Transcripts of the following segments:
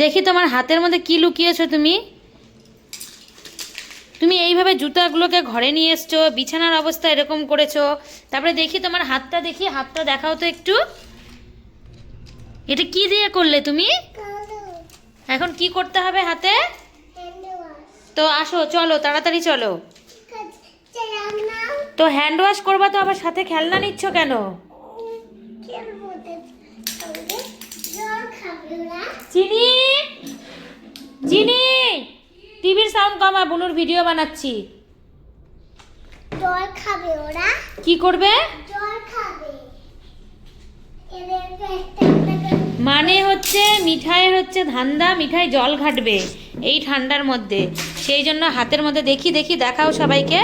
দেখি তোমার হাতের মধ্যে কি লুকিয়েছো তুমি? তুমি এইভাবে জুতাগুলোকে ঘরে নিয়ে এসছো, বিছানার অবস্থা এরকম করেছ। তারপরে দেখি তোমার হাতটা, দেখি হাতটা দেখাও তো একটু। এটা কি দিয়ে করলে তুমি? এখন কি করতে হবে হাতে? তো আসো, চলো, তাড়াতাড়ি চলো। তো হ্যান্ড ওয়াশ করবা তো আবার সাথে খেলনা নিচ্ছ কেন? চিনি চিনি টিভির সাউন্ড কমা বুনুর ভিডিও বানাচ্ছি। জল খাবে ওরা। কি করবে? জল খাবে। মানে হচ্ছে মিঠাইয়ের হচ্ছে ধান্দা মিঠাই জল ঘাটবে এই ঠান্ডার মধ্যে। সেই জন্য হাতের মধ্যে দেখি দেখি দেখাও সবাইকে।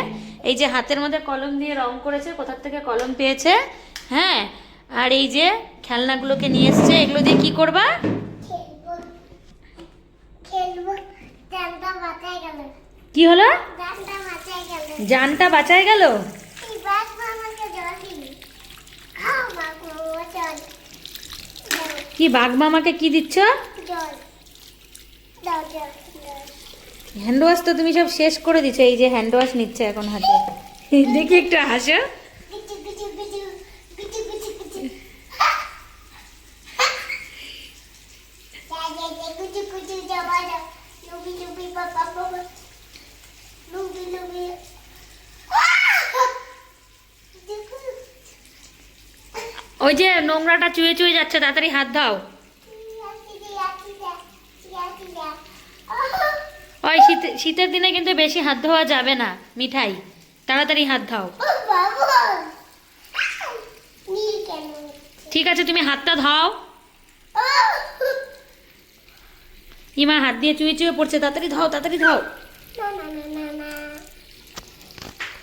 এই যে হাতের মধ্যে কলম দিয়ে রং করেছে কোথার থেকে কলম পেয়েছে হ্যাঁ? আর এই যে খেলনাগুলোকে নিয়ে এসছে এগুলো দিয়ে কি করবা? কি হলো? জানটা বাঁচায় গেল। কি বাঘ মামাকে কি দিচ্ছ? হ্যান্ড ওয়াশ তো তুমি সব শেষ করে দিচ্ছ এই যে হ্যান্ড ওয়াশ নিচ্ছে এখন হাতে। দেখি একটু হাসো বিচু বিচু বিচু বিচু বিচু বিচু যা যা যা কুচু কুচু যাবা যা লুবি লুবি বাবা বাবা লুবি লুবি দেখো ওই যে নোংরাটা চুয়ে চুয়ে যাচ্ছে, তাড়াতাড়ি হাত দাও ওই শীত, শীতের দিনে কিন্তু বেশি হাত ধোয়া যাবে না, মিঠাই। তাড়াতাড়ি হাত দাও ও বাবা নীল কেন ঠিক আছে, তুমি হাতটা ধাও। ইমা হাত দিয়ে চুয়ে চুয়ে পড়ছে, তাড়াতাড়ি ধাও তাড়াতাড়ি ধাও। না না না না।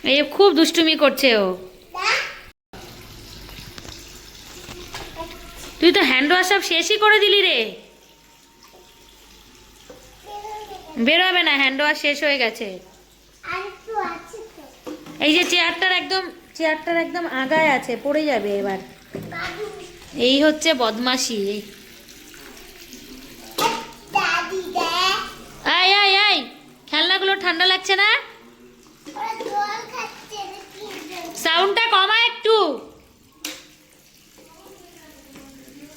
এই খুব দুষ্টুমি করছে ও। তুই তো হ্যান্ড ওয়াশ সব শেষই করে দিলি রে। বেরোবে না হ্যান্ড ওয়াশ শেষ হয়ে গেছে। এই যে চেয়ারটার একদম চেয়ারটার একদম আগায় আছে পড়ে যাবে এবার। এই হচ্ছে বদমাশি এই খেলনাগুলো ঠান্ডা লাগছে না ওরা জল খাচ্ছে নাকি সাউন্ডটা কমা একটু।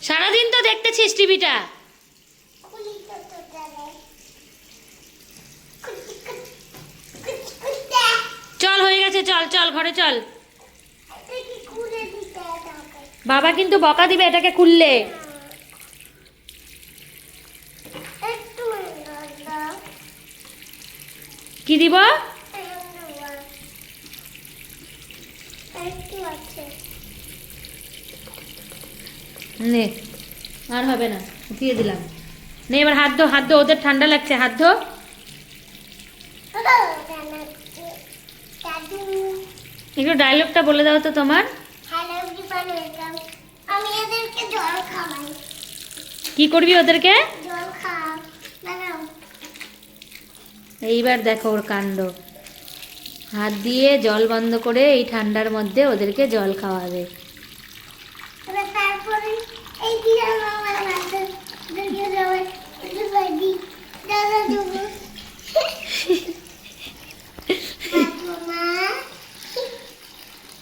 সারাদিন তো দেখতেছিস টিভিটা। চল হয়ে গেছে চল চল ঘরে চল। বাবা কিন্তু বকা দিবে এটাকে খুললে। কি দিব একটু আছে নে আর হবে না উঠিয়ে দিলাম। নে এবার হাত ধো হাত ধো ওদের ঠান্ডা লাগছে হাত ধো। একটু ডায়লগটা বলে দাও তো তোমার। কি করবি ওদেরকে? এইবার দেখো ওর কাণ্ড। হাত দিয়ে জল বন্ধ করে এই ঠান্ডার মধ্যে ওদেরকে জল খাওয়াবে। তারপরে